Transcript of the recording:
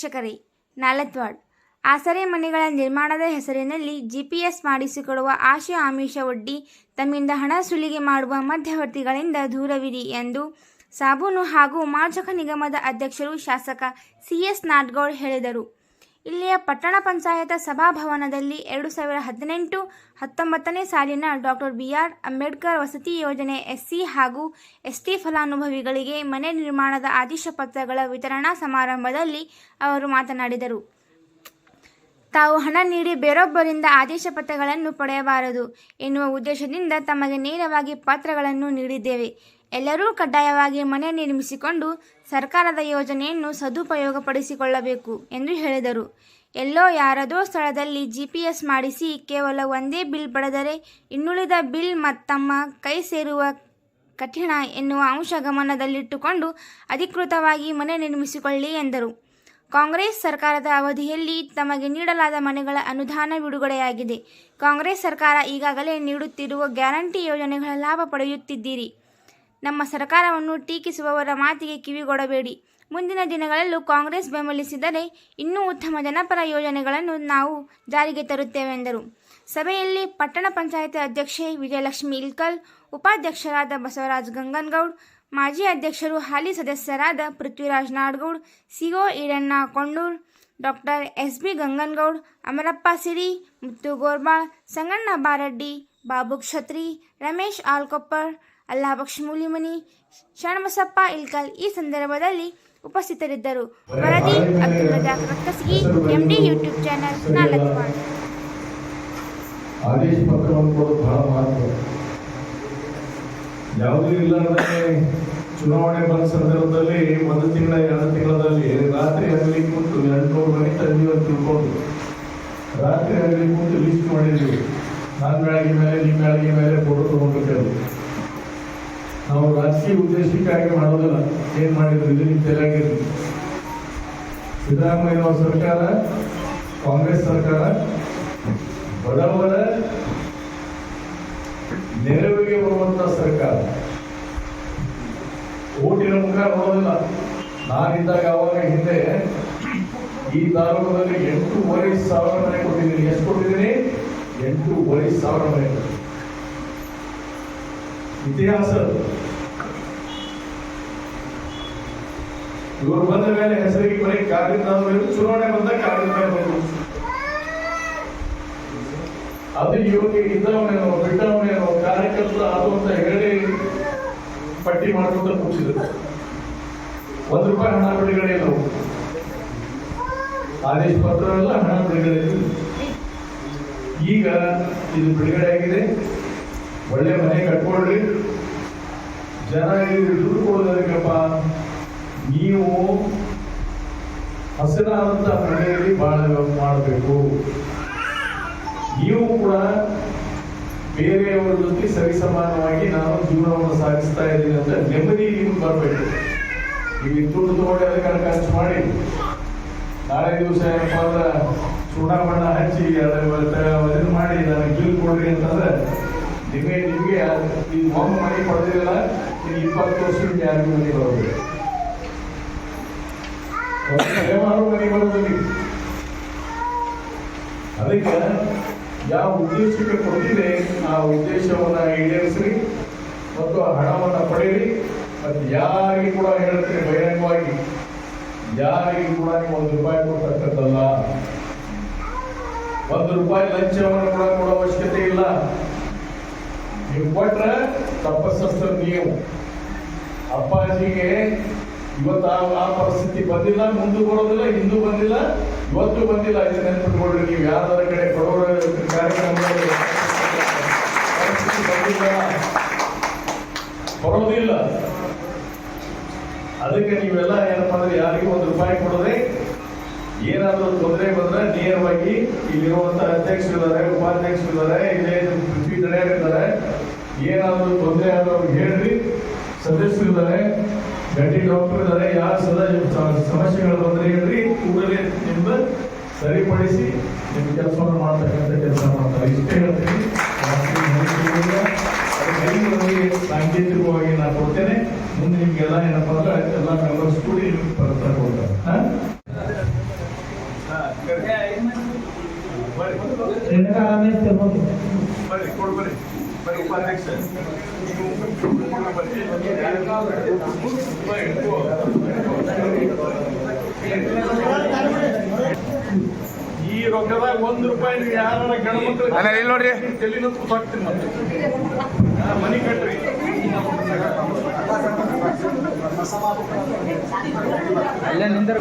ವೀಕ್ಷಕರೇ ನಾಲತ್ವಾಡ್ ಆಸರೆ ಮನೆಗಳ ನಿರ್ಮಾಣದ ಹೆಸರಿನಲ್ಲಿ ಜಿಪಿಎಸ್ ಮಾಡಿಸಿಕೊಡುವ ಆಶೆ ಆಮಿಷ ಒಡ್ಡಿ ತಮ್ಮಿಂದ ಹಣ ಸುಲಿಗೆ ಮಾಡುವ ಮಧ್ಯವರ್ತಿಗಳಿಂದ ದೂರವಿರಿ ಎಂದು ಸಾಬೂನು ಹಾಗೂ ಮಾರ್ಜಕ ನಿಗಮದ ಅಧ್ಯಕ್ಷರು ಶಾಸಕ ಸಿಎಸ್ ನಾಟ್ಗೌಡ್ ಹೇಳಿದರು. ಇಲ್ಲಿಯ ಪಟ್ಟಣ ಪಂಚಾಯತ ಸಭಾಭವನದಲ್ಲಿ ಎರಡು ಸಾವಿರ ಹದಿನೆಂಟು ಹತ್ತೊಂಬತ್ತನೇ ಸಾಲಿನ ಡಾಕ್ಟರ್ ಬಿಆರ್ ಅಂಬೇಡ್ಕರ್ ವಸತಿ ಯೋಜನೆ ಎಸ್ಸಿ ಹಾಗೂ ಎಸ್ಟಿ ಫಲಾನುಭವಿಗಳಿಗೆ ಮನೆ ನಿರ್ಮಾಣದ ಆದೇಶ ಪತ್ರಗಳ ವಿತರಣಾ ಸಮಾರಂಭದಲ್ಲಿ ಅವರು ಮಾತನಾಡಿದರು. ತಾವು ಹಣ ನೀಡಿ ಬೇರೊಬ್ಬರಿಂದ ಆದೇಶ ಪತ್ರಗಳನ್ನು ಪಡೆಯಬಾರದು ಎನ್ನುವ ಉದ್ದೇಶದಿಂದ ತಮಗೆ ನೇರವಾಗಿ ಪತ್ರಗಳನ್ನು ನೀಡಿದ್ದೇವೆ. ಎಲ್ಲರೂ ಕಡ್ಡಾಯವಾಗಿ ಮನೆ ನಿರ್ಮಿಸಿಕೊಂಡು ಸರ್ಕಾರದ ಯೋಜನೆಯನ್ನು ಸದುಪಯೋಗಪಡಿಸಿಕೊಳ್ಳಬೇಕು ಎಂದು ಹೇಳಿದರು. ಎಲ್ಲೋ ಯಾರದೋ ಸ್ಥಳದಲ್ಲಿ ಜಿಪಿಎಸ್ ಮಾಡಿಸಿ ಕೇವಲ ಒಂದೇ ಬಿಲ್ ಪಡೆದರೆ ಇನ್ನುಳಿದ ಬಿಲ್ ಮತ್ತಮ್ಮ ತಮ್ಮ ಕೈ ಸೇರುವ ಕಠಿಣ ಎನ್ನುವ ಅಂಶ ಗಮನದಲ್ಲಿಟ್ಟುಕೊಂಡು ಅಧಿಕೃತವಾಗಿ ಮನೆ ನಿರ್ಮಿಸಿಕೊಳ್ಳಿ ಎಂದರು. ಕಾಂಗ್ರೆಸ್ ಸರ್ಕಾರದ ಅವಧಿಯಲ್ಲಿ ತಮಗೆ ನೀಡಲಾದ ಮನೆಗಳ ಅನುದಾನ ಬಿಡುಗಡೆಯಾಗಿದೆ. ಕಾಂಗ್ರೆಸ್ ಸರ್ಕಾರ ಈಗಾಗಲೇ ನೀಡುತ್ತಿರುವ ಗ್ಯಾರಂಟಿ ಯೋಜನೆಗಳ ಲಾಭ ಪಡೆಯುತ್ತಿದ್ದೀರಿ. ನಮ್ಮ ಸರ್ಕಾರವನ್ನು ಟೀಕಿಸುವವರ ಮಾತಿಗೆ ಕಿವಿಗೊಡಬೇಡಿ. ಮುಂದಿನ ದಿನಗಳಲ್ಲೂ ಕಾಂಗ್ರೆಸ್ ಬೆಂಬಲಿಸಿದರೆ ಇನ್ನೂ ಉತ್ತಮ ಜನಪರ ಯೋಜನೆಗಳನ್ನು ನಾವು ಜಾರಿಗೆ ತರುತ್ತೇವೆಂದರು ಸಭೆಯಲ್ಲಿ ಪಟ್ಟಣ ಪಂಚಾಯತ್ ಅಧ್ಯಕ್ಷೆ ವಿಜಯಲಕ್ಷ್ಮಿ ಇಲ್ಕಲ್, ಉಪಾಧ್ಯಕ್ಷರಾದ ಬಸವರಾಜ್ ಗಂಗನ್ಗೌಡ್, ಮಾಜಿ ಅಧ್ಯಕ್ಷರು ಹಾಲಿ ಸದಸ್ಯರಾದ Prithviraj Nadgoud, CO Iranna Kondur, doctor S B Gangangoud, Amarappa Siri, Muttu Gorbal, Sanganna Baraddi Babu Kshatri Ramesh Alkopper Allabaksh Mani Sharanabasappa Ilkal ಈ ಸಂದರ್ಭದಲ್ಲಿ ಉಪಸ್ಥಿತರಿದ್ದರು. ವರದಿ Abdul Razak Rakkasgi MD YouTube channel ನಾಲ್ಕು ಆದೇಶ ಪತ್ರವನ್ನು ಕೊಡೋದು ಬಹಳ ಮಹತ್ವ ಯಾವುದೂ ಇಲ್ಲಾರ್ದೆ ಚುನಾವಣೆ ಬಂದ ಸಂದರ್ಭದಲ್ಲಿ ಒಂದು ತಿಂಗಳ, ಎರಡು ತಿಂಗಳಲ್ಲಿ ರಾತ್ರಿ ಹಗಲಿ ಕೂತು ಎಂಟುನೂರು ಮನೆ ತಂದಿ ಅಂತ ತಿಳ್ಕೊಂಡು ರಾತ್ರಿ ಹಗಲಿ ಕೂತು ಲಿಸ್ಟ್ ಮಾಡಿದ್ವಿ. ನಾನು ಬೆಳಗ್ಗೆ ಮೇಲೆ ನಿಮ್ಮ ಬೆಳಗ್ಗೆ ಮೇಲೆ ಫೋಟೋ ತಗೊಂಡಿದ್ದೇವೆ ನಾವು ರಾಜಕೀಯ ಉದ್ದೇಶಕ್ಕಾಗಿ ಮಾಡೋದಿಲ್ಲ. ಏನ್ ಮಾಡಿದ್ರು? ಇದು ನಿಮ್ಗೆ ಸಿದ್ದರಾಮಯ್ಯ ಸರ್ಕಾರ, ಕಾಂಗ್ರೆಸ್ ಸರ್ಕಾರ, ಬಡವರ ನೆರವಿಗೆ ಬರುವಂತ ಸರ್ಕಾರ. ಓಟಿನ ಮುಖ ನೋಡೋದಿಲ್ಲ. ನಾನಿದ್ದಾಗ ಅವಾಗ ಹಿಂದೆ ಈ ತಾಲೂಕಿನಲ್ಲಿ ಎಂಟೂವರೆ ಸಾವಿರ ಮನೆ ಕೊಟ್ಟಿದ್ದೀನಿ. ಎಷ್ಟು ಕೊಟ್ಟಿದ್ದೀನಿ? ಎಂಟೂವರೆ ಸಾವಿರ ಮನೆ. ಇತಿಹಾಸ ಇವರು ಬಂದ ಮೇಲೆ ಹೆಸರಿಗೆ ಬರೀ ಕಾರಿಂದ ಚುನಾವಣೆ ಮೇಲೆ ಬಂದ್ರು ಅದು ಇವರಿಗೆ ಇದ್ದವನೇನೋ ಬಿಟ್ಟವನೇನೋ ಕಾರ್ಯಕರ್ತರು ಅದು ಅಂತ ಹೇಳಿ ಪಟ್ಟಿ ಮಾಡ್ಕೊಂತ ಕೂತಿದ್ರು ಒಂದು ರೂಪಾಯಿ ಹಣ ಬಿಡುಗಡೆ ಇಲ್ಲ. ಆದೇಶ ಪತ್ರ ಎಲ್ಲ ಹಣ ಬಿಡುಗಡೆ. ಈಗ ಇದು ಬಿಡುಗಡೆ ಆಗಿದೆ ಒಳ್ಳೆ ಮನೆ ಕಟ್ಕೊಳ್ರಿ ಜನ ಇಲ್ಲಿ ದುಡ್ಡು ನೀವು ಹಸಿರಾದಂತ ಮನೆಯಲ್ಲಿ ಬಾಳ ಮಾಡಬೇಕು. ನೀವು ಕೂಡ ಬೇರೆಯವರ ಜೊತೆ ಸರಿಸಮಾನವಾಗಿ ನಾನು ಜೀವನವನ್ನು ಸಾಗಿಸ್ತಾ ಇದ್ದೀನಿ ಅಂತ ನೆಮ್ಮದಿ ನೀವು ಬರಬೇಕು. ನೀವು ದುಡ್ಡು ತಗೊಂಡು ಅದಕ್ಕೆ ಖರ್ಚು ಮಾಡಿ. ನಾಳೆ ದಿವಸ ಏನಪ್ಪ ಅಂದ್ರೆ ಚೂಡ ಬಣ್ಣ ಹಚ್ಚಿ ಅದನ್ನ ಮಾಡಿ ನನಗೆ ಬಿಲ್ ಕೊಡ್ರಿ ಅಂತಂದ್ರೆ ನಿಮಗೆ ನಿಮಗೆ ಈ ಒಂದು ಮನೆ ಪಡೆದಿಲ್ಲ ಇನ್ನು ಇಪ್ಪತ್ತು ವರ್ಷದಿಂದ ಯಾರಿಗೂ ಮನೆ ಅದಕ್ಕೆ ಯಾವ ಉದ್ದೇಶಕ್ಕೆ ಕೊಟ್ಟಿದೆ ಆ ಉದ್ದೇಶವನ್ನು ಈಡೇರಿಸ್ರಿ ಮತ್ತು ಹಣವನ್ನ ಪಡೆಯಿರಿ. ಮತ್ತು ಯಾರಿಗೆ ಕೂಡ ಹೇಳ್ತೀನಿ ಬಹಿರಂಗವಾಗಿ, ಯಾರಿಗೆ ಕೂಡ ನೀವು ಒಂದು ರೂಪಾಯಿ ಕೊಡ್ತಕ್ಕದಲ್ಲ ಒಂದು ರೂಪಾಯಿ ಲಂಚವನ್ನು ಕೂಡ ಕೊಡೋ ಅವಶ್ಯಕತೆ ಇಲ್ಲ. ನೀವು ಕೊಟ್ರೆ ತಪಸ್ಸಸ್ತ್ರ ನೀವು ಅಪ್ಪಾಜಿಗೆ ಇವತ್ತು ಆ ಆ ಪರಿಸ್ಥಿತಿ ಬಂದಿಲ್ಲ, ಮುಂದೆ ಬರೋದಿಲ್ಲ, ಹಿಂದೂ ಬಂದಿಲ್ಲ, ಇವತ್ತು ಬಂದಿಲ್ಲ. ಇದು ನೆನಪಿಟ್ಕೊಳ್ರಿ ನೀವು ಯಾವ್ದಾರ ಕಡೆ ಕೊಡೋರ ಕಾರ್ಯಕ್ರಮದಲ್ಲಿ ಬರೋದಿಲ್ಲ. ಅದಕ್ಕೆ ನೀವೆಲ್ಲ ಏನಪ್ಪ ಅಂದ್ರೆ ಯಾರಿಗೂ ಒಂದು ರೂಪಾಯಿ ಕೊಡದೆ ಏನಾದರೂ ತೊಂದರೆ ಬಂದ್ರೆ ನೇರವಾಗಿ ಇಲ್ಲಿರುವಂತ ಅಧ್ಯಕ್ಷರಿದ್ದಾರೆ, ಉಪಾಧ್ಯಕ್ಷರಿದ್ದಾರೆ, ಇಲ್ಲೇ ಪೃಥ್ವಿ ಇದ್ದಾರೆ ಏನಾದರೂ ತೊಂದರೆ ಆದವ್ರಿಗೆ ಹೇಳ್ರಿ. ಸದಸ್ಯರಿದ್ದಾರೆ. ಗಟ್ಟಿ ಡಾಕ್ಟರ್ ಇದ್ದಾರೆ ಯಾರು ಸದಾ ಸಮಸ್ಯೆಗಳು ಬಂದ್ರೆ ಹೇಳ್ರಿ ಕೂಡಲೇ ನಿಮ್ಮ ಸರಿಪಡಿಸಿ ನಿಮ್ಮ ಕೆಲಸವನ್ನು ಮಾಡ್ತಕ್ಕಂಥ ಕೆಲಸ ಮಾಡ್ತಾರೆ. ಇಷ್ಟೇ ಹೇಳ್ತೀನಿ. ಸಾಂಕೇತಿಕವಾಗಿ ನಾನು ಕೊಡ್ತೇನೆ. ಮುಂದೆ ನಿಮ್ಗೆಲ್ಲ ಏನಪ್ಪ ಅಂದ್ರೆ ಎಲ್ಲ ಮೆಂಬರ್ಸ್ ಕೂಡಿ ನಿಮ್ಗೆ ಬರ್ತಾ ಕೊಡ್ತಾರೆ. ಕೊಡ್ಬರಿ ಕೊಡು ಈ ರೊಕ್ಕದಾಗ ಒಂದ್ ರೂಪಾಯಿ ಯಾರ ಇಲ್ಲಿ ನೋಡ್ರಿ. ತಲೆನ ಕೂತಾಕ್ತೀನಿ ಮತ್ತೆ. ಮನಿ ಕಟ್ರಿ. ಅಲ್ಲೇ ನಿಂದ್ರ